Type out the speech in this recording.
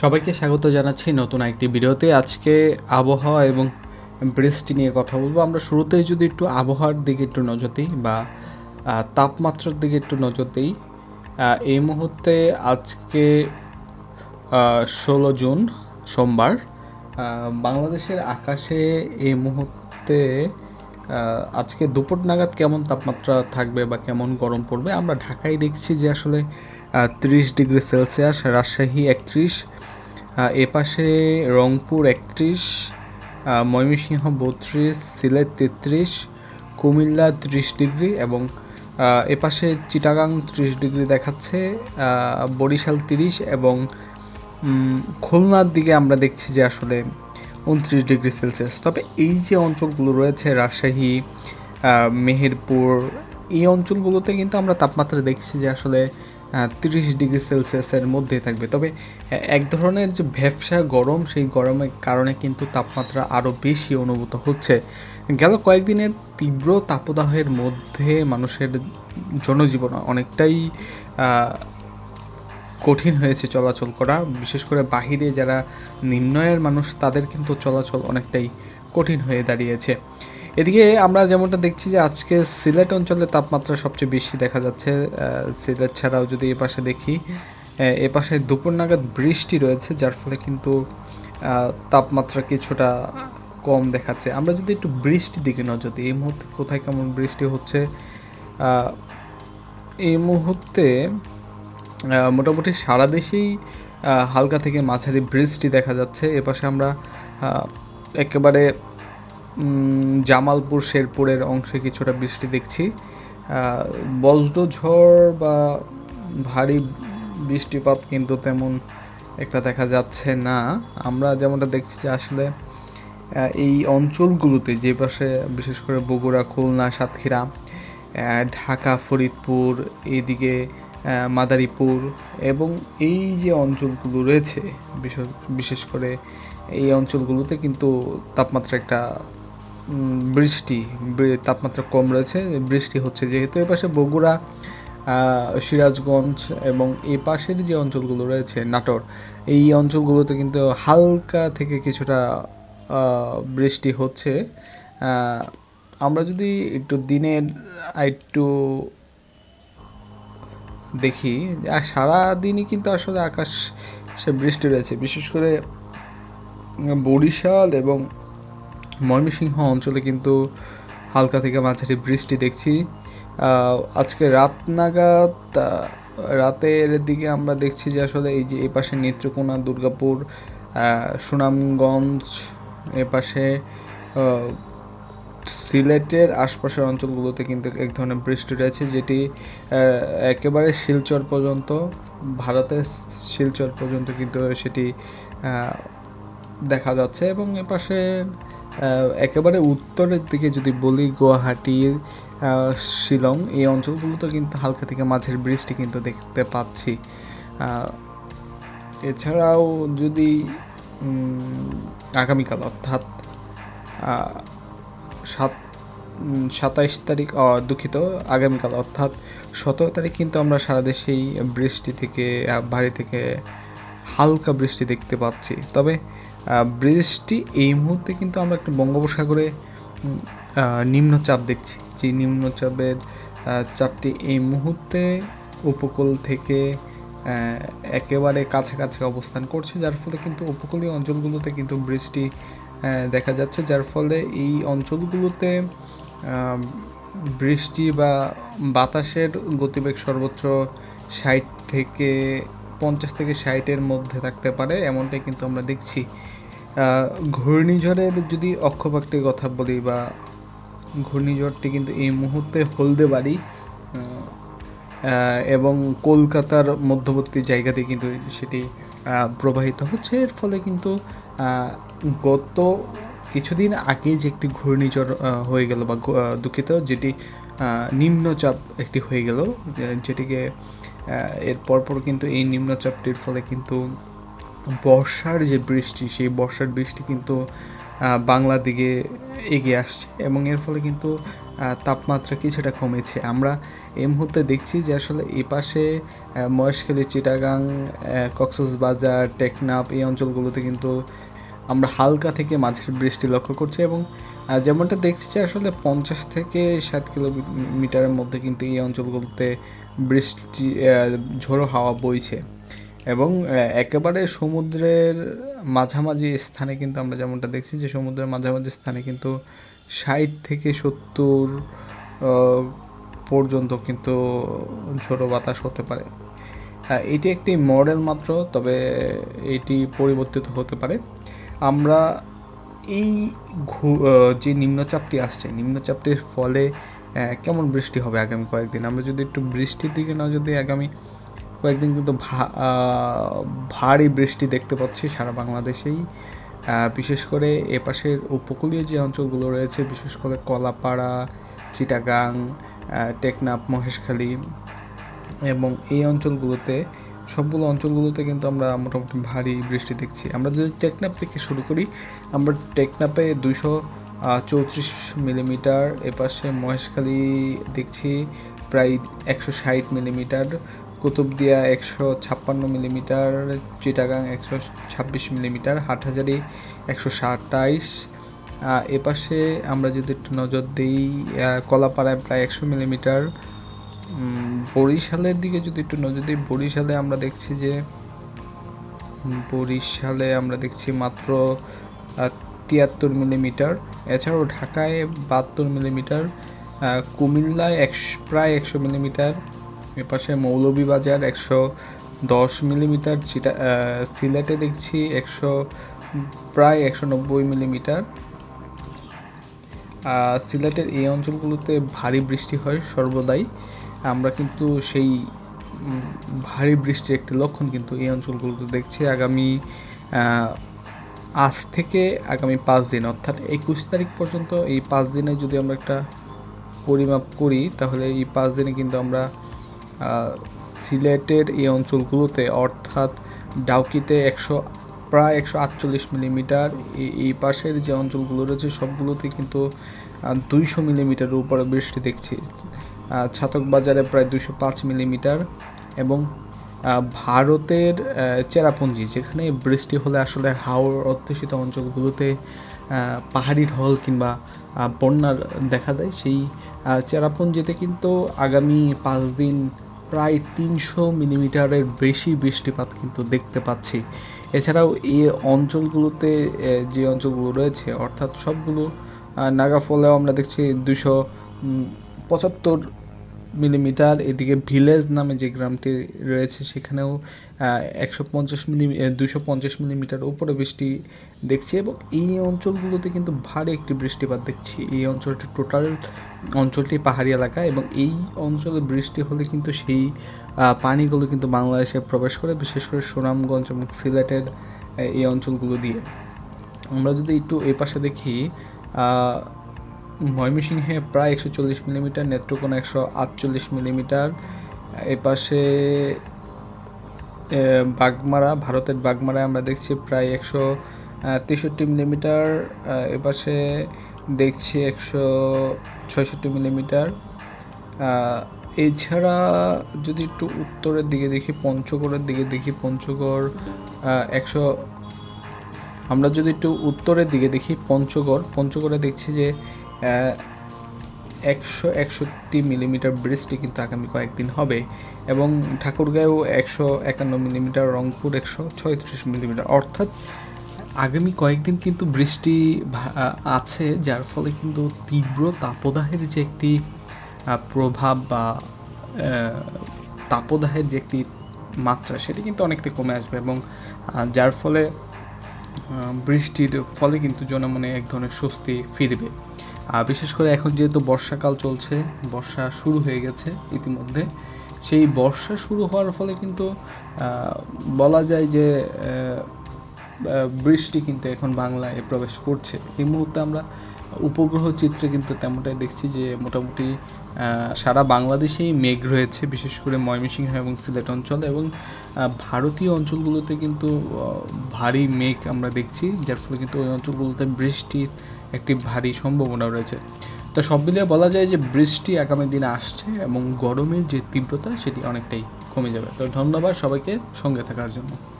সবাইকে স্বাগত জানাচ্ছি নতুন একটি ভিডিওতে। আজকে আবহাওয়া এবং বৃষ্টি নিয়ে কথা বলব। আমরা শুরুতেই যদি একটু আবহাওয়ার দিকে একটু নজর দিই বা তাপমাত্রার দিকে একটু নজর দিই এই মুহূর্তে আজকে ষোলো জুন সোমবার বাংলাদেশের আকাশে এই মুহূর্তে আজকে দুপুর নাগাদ কেমন তাপমাত্রা থাকবে বা কেমন গরম পড়বে আমরা ঢাকায় দেখছি যে আসলে ত্রিশ ডিগ্রি সেলসিয়াস রাজশাহী একত্রিশ এ পাশে রংপুর একত্রিশ ময়মনসিংহ বত্রিশ সিলেট তেত্রিশ কুমিল্লা ত্রিশ ডিগ্রি এবং আহ, এ পাশে চিটাগাং ত্রিশ ডিগ্রি দেখাচ্ছে বরিশাল তিরিশ এবং খুলনার দিকে আমরা দেখছি যে আসলে উনত্রিশ ডিগ্রি সেলসিয়াস। তবে এই যে অঞ্চলগুলো রয়েছে রাজশাহী মেহেরপুর এই অঞ্চলগুলোতে কিন্তু আমরা তাপমাত্রা দেখছি যে আসলে তিরিশ ডিগ্রি সেলসিয়াসের মধ্যে থাকবে। তবে এক ধরনের যে ভ্যাবসা গরম, সেই গরমের কারণে কিন্তু তাপমাত্রা আরও বেশি অনুভূত হচ্ছে। গেল কয়েকদিনের তীব্র তাপদাহের মধ্যে মানুষের জনজীবন অনেকটাই কঠিন হয়েছে চলাচল করা। বিশেষ করে বাহিরে যারা নিম্নয়ের মানুষ, তাদের কিন্তু চলাচল অনেকটাই কঠিন হয়ে দাঁড়িয়েছে। এদিকে আমরা যেমনটা দেখছি যে আজকে সিলেট অঞ্চলে তাপমাত্রা সবচেয়ে বেশি দেখা যাচ্ছে সিলেট ছাড়াও যদি এ পাশে দেখি এ পাশে দুপুর নাগাদ বৃষ্টি রয়েছে, যার ফলে কিন্তু তাপমাত্রা কিছুটা কম দেখাচ্ছে। আমরা যদি একটু বৃষ্টির দিকে নজর দিই, এই মুহূর্তে কোথায় কেমন বৃষ্টি হচ্ছে? এই মুহূর্তে মোটামুটি সারা দেশেই হালকা থেকে মাঝারি বৃষ্টি দেখা যাচ্ছে। এপাশে আমরা একেবারে জামালপুর শেরপুরের অংশে কিছুটা বৃষ্টি দেখছি। আহ, বজ্র ঝড় বা ভারী বৃষ্টিপাত কিন্তু তেমন একটা দেখা যাচ্ছে না। আমরা যেমনটা দেখছি যে আসলে এই অঞ্চলগুলোতে যে পাশে বিশেষ করে বগুড়া খুলনা সাতক্ষীরা ঢাকা ফরিদপুর এইদিকে মাদারীপুর এবং এই যে অঞ্চলগুলো রয়েছে বিশেষ করে এই অঞ্চলগুলোতে কিন্তু তাপমাত্রা একটা বৃষ্টি তাপমাত্রা কম রয়েছে, বৃষ্টি হচ্ছে যেহেতু এপাশে বগুড়া সিরাজগঞ্জ এবং এ পাশের যে অঞ্চলগুলো রয়েছে নাটোর, এই অঞ্চলগুলোতে কিন্তু হালকা থেকে কিছুটা বৃষ্টি হচ্ছে। আমরা যদি একটু দিনের একটু দেখি আর সারা দিনই কিন্তু আসলে আকাশ সে বৃষ্টি রয়েছে, বিশেষ করে বরিশাল এবং ময়মনসিংহ অঞ্চলে কিন্তু হালকা থেকে মাঝারি বৃষ্টি দেখছি। আজকে রাত নাগাদ রাতের দিকে আমরা দেখছি যে আসলে এই যে এই পাশে নেত্রকোনা, দুর্গাপুর সুনামগঞ্জ এ পাশে সিলেটের আশপাশের অঞ্চলগুলোতে কিন্তু এক ধরনের বৃষ্টি রয়েছে, যেটি একেবারে শিলচর পর্যন্ত, ভারতের শিলচর পর্যন্ত কিন্তু সেটি দেখা যাচ্ছে এবং এপাশে একেবারে উত্তরের দিকে যদি বলি গুয়াহাটি শিলং, এই অঞ্চলগুলোতে কিন্তু হালকা থেকে মাঝের বৃষ্টি কিন্তু দেখতে পাচ্ছি। এছাড়াও যদি আগামীকাল অর্থাৎ সাত সাতাইশ তারিখ দুঃখিত, আগামীকাল অর্থাৎ সতেরো তারিখ কিন্তু আমরা সারা দেশেই বৃষ্টি থেকে ভারী থেকে হালকা বৃষ্টি দেখতে পাচ্ছি। তবে বৃষ্টি এই মুহূর্তে কিন্তু আমরা একটা বঙ্গোপসাগরে নিম্নচাপ দেখছি। যে নিম্নচাপের চাপটি এই মুহূর্তে উপকূল থেকে একেবারে কাছাকাছি অবস্থান করছে, যার ফলে কিন্তু উপকূলীয় অঞ্চলগুলোতে কিন্তু বৃষ্টি দেখা যাচ্ছে। যার ফলে এই অঞ্চলগুলোতে বৃষ্টি বা বাতাসের গতিবেগ সর্বোচ্চ ষাট থেকে পঞ্চাশ থেকে ষাটের মধ্যে থাকতে পারে, এমনটাই কিন্তু আমরা দেখছি। ঘূর্ণিঝড়ের যদি অক্ষপাকটির কথা বলি বা ঘূর্ণিঝড়টি কিন্তু এই মুহূর্তে হলদেবাড়ি এবং কলকাতার মধ্যবর্তী জায়গাতে কিন্তু সেটি প্রবাহিত হচ্ছে। এর ফলে কিন্তু গত কিছুদিন আগে যে একটি ঘূর্ণিঝড় হয়ে গেল বা দুঃখিত, যেটি নিম্নচাপ একটি হয়ে গেল যেটিকে এর পরপর কিন্তু এই নিম্নচাপটির ফলে কিন্তু বর্ষার যে বৃষ্টি, সেই বর্ষার বৃষ্টি কিন্তু বাংলার দিকে এগিয়ে আসছে এবং এর ফলে কিন্তু তাপমাত্রা কিছুটা কমেছে। আমরা এই মুহূর্তে দেখছি যে আসলে এই পাশে মহেশখালী, চিটাগাং কক্সবাজার, টেকনাফ এই অঞ্চলগুলোতে কিন্তু আমরা হালকা থেকে মাঝের বৃষ্টি লক্ষ্য করছি এবং যেমনটা দেখছি যে আসলে পঞ্চাশ থেকে ষাট কিলোমিটারের মধ্যে কিন্তু এই অঞ্চলগুলোতে বৃষ্টি ঝোড়ো হাওয়া বইছে। এবং একেবারে সমুদ্রের মাঝামাঝি স্থানে কিন্তু আমরা যেমনটা দেখছি যে সমুদ্রের মাঝামাঝি স্থানে কিন্তু ষাট থেকে সত্তর পর্যন্ত কিন্তু ঝোড়ো বাতাস হতে পারে। হ্যাঁ এটি একটি মডেল মাত্র, তবে এটি পরিবর্তিত হতে পারে। আমরা এই যে নিম্নচাপটি আসছে, নিম্নচাপটির ফলে কেমন বৃষ্টি হবে আগামী কয়েকদিন? আমরা যদি একটু বৃষ্টির দিকে না যদি আগামী কয়েকদিন কিন্তু ভারী বৃষ্টি দেখতে পাচ্ছি সারা বাংলাদেশেই। বিশেষ করে এপাশের উপকূলীয় যে অঞ্চলগুলো রয়েছে বিশেষ করে কলাপাড়া চিটাগাং আহ, টেকনাফ মহেশখালী এবং এই অঞ্চলগুলোতে সবগুলো অঞ্চলগুলোতে কিন্তু আমরা মোটামুটি ভারী বৃষ্টি দেখছি। আমরা যদি টেকনাপ থেকে শুরু করি আমরা টেকনাপে দুশো চৌত্রিশ মিলিমিটার এপাশে মহেশখালী দেখছি প্রায় একশো ষাট মিলিমিটার কুতুবদিয়া একশো ছাপ্পান্ন মিলিমিটার, চিটাগাং একশো ছাব্বিশ মিলিমিটার, হাটহাজারি একশো সাতাইশ। এপাশে আমরা যদি একটু নজর দিই কলাপাড়ায় প্রায় একশো মিলিমিটার। বরিশালের দিকে যদি একটু নজর দিই, বরিশালে আমরা দেখছি যে বরিশালে আমরা দেখছি মাত্র তিয়াত্তর মিলিমিটার। এছাড়াও ঢাকায় বাহাত্তর মিলিমিটার কুমিল্লায় একশো, প্রায় একশো মিলিমিটার। এপাশে মৌলভীবাজার একশো দশ মিলিমিটার চিটা সিলেটে দেখছি একশো, প্রায় একশো নব্বই মিলিমিটার। সিলেটের এই অঞ্চলগুলোতে ভারী বৃষ্টি হয় সর্বদাই। আমরা কিন্তু সেই ভারী বৃষ্টির একটি লক্ষণ কিন্তু এই অঞ্চলগুলোতে দেখছি আগামী আজ থেকে আগামী পাঁচ দিন, অর্থাৎ একুশ তারিখ পর্যন্ত এই পাঁচ দিনে যদি আমরা একটা পরিমাপ করি, তাহলে এই পাঁচ দিনে কিন্তু আমরা সিলেটের এই অঞ্চলগুলোতে, অর্থাৎ ডাউকিতে একশো, প্রায় একশো আটচল্লিশ মিলিমিটার, এই- পাশের যে অঞ্চলগুলো রয়েছে সবগুলোতে কিন্তু দুইশো মিলিমিটারের উপরে বৃষ্টি দেখছি। ছাতক বাজারে প্রায় দুইশো পাঁচ মিলিমিটার এবং ভারতের চেরাপুঞ্জি, যেখানে বৃষ্টি হলে আসলে হাওড় অধ্যুষিত অঞ্চলগুলোতে পাহাড়ি ঢল কিংবা বন্যার দেখা দেয়। সেই চেরাপুঞ্জিতে কিন্তু আগামী পাঁচ দিন প্রায় তিনশো মিলিমিটারের বেশি বৃষ্টিপাত কিন্তু দেখতে পাচ্ছি। এছাড়াও এই অঞ্চলগুলোতে যে অঞ্চলগুলো রয়েছে, অর্থাৎ সবগুলো নাগাফলেও আমরা দেখছি দুশো পঁচাত্তর মিলিমিটার এদিকে ভিলেজ নামে যে গ্রামটি রয়েছে, সেখানেও একশো পঞ্চাশ মিলি দুশো পঞ্চাশ মিলিমিটার উপরে বৃষ্টি দেখছি এবং এই অঞ্চলগুলোতে কিন্তু ভারী একটি বৃষ্টিপাত দেখছি। এই অঞ্চলটি টোটাল অঞ্চলটি পাহাড়ি এলাকা এবং এই অঞ্চলে বৃষ্টি হলে কিন্তু সেই পানিগুলো কিন্তু বাংলাদেশে প্রবেশ করে, বিশেষ করে সুনামগঞ্জ এবং সিলেটের এই অঞ্চলগুলো দিয়ে। আমরা যদি একটু এই পাশে দেখি ময়মনসিংহে প্রায় একশো চল্লিশ মিলিমিটার, নেত্রকোনা একশো আটচল্লিশ মিলিমিটার। এই পাশে বাগমারা, ভারতের বাগমারায় আমরা দেখছি প্রায় একশো তেষট্টি মিলিমিটার। এ পাশে দেখছি একশো ছয়ষট্টি মিলিমিটার। এছাড়া যদি একটু উত্তরের দিকে দেখি, পঞ্চগড়ের দিকে দেখি, পঞ্চগড় একশো, আমরা যদি একটু উত্তরের দিকে দেখি, পঞ্চগড়, পঞ্চগড়ে দেখছি যে একশো একষট্টি মিলিমিটার বৃষ্টি কিন্তু আগামী কয়েকদিন হবে এবং ঠাকুরগাঁও একশো একান্ন মিলিমিটার, রংপুর একশো ছয়ত্রিশ মিলিমিটার। অর্থাৎ আগামী কয়েকদিন কিন্তু বৃষ্টি আছে, যার ফলে কিন্তু তীব্র তাপদাহের যে একটি প্রভাব বা তাপদাহের যে একটি মাত্রা, সেটি কিন্তু অনেকটা কমে আসবে এবং যার ফলে বৃষ্টির ফলে কিন্তু জনমনে এক ধরনের স্বস্তি ফিরবে। বিশেষ করে এখন যেহেতু বর্ষাকাল চলছে, বর্ষা শুরু হয়ে গেছে ইতিমধ্যে, সেই বর্ষা শুরু হওয়ার ফলে কিন্তু বলা যায় যে বৃষ্টি কিন্তু এখন বাংলায় প্রবেশ করছে। এই মুহূর্তে আমরা উপগ্রহ চিত্রে কিন্তু তেমনটাই দেখছি যে, মোটামুটি সারা বাংলাদেশেই মেঘ রয়েছে, বিশেষ করে ময়মনসিংহ এবং সিলেট অঞ্চল এবং ভারতীয় অঞ্চলগুলোতে কিন্তু ভারী মেঘ আমরা দেখছি, যার ফলে কিন্তু ওই অঞ্চলগুলোতে বৃষ্টির একটি ভারী সম্ভাবনা রয়েছে। তো সব মিলিয়ে বলা যায় যে বৃষ্টি আগামী দিনে আসছে এবং গরমের যে তীব্রতা, সেটি অনেকটাই কমে যাবে। তো ধন্যবাদ সবাইকে সঙ্গে থাকার জন্য।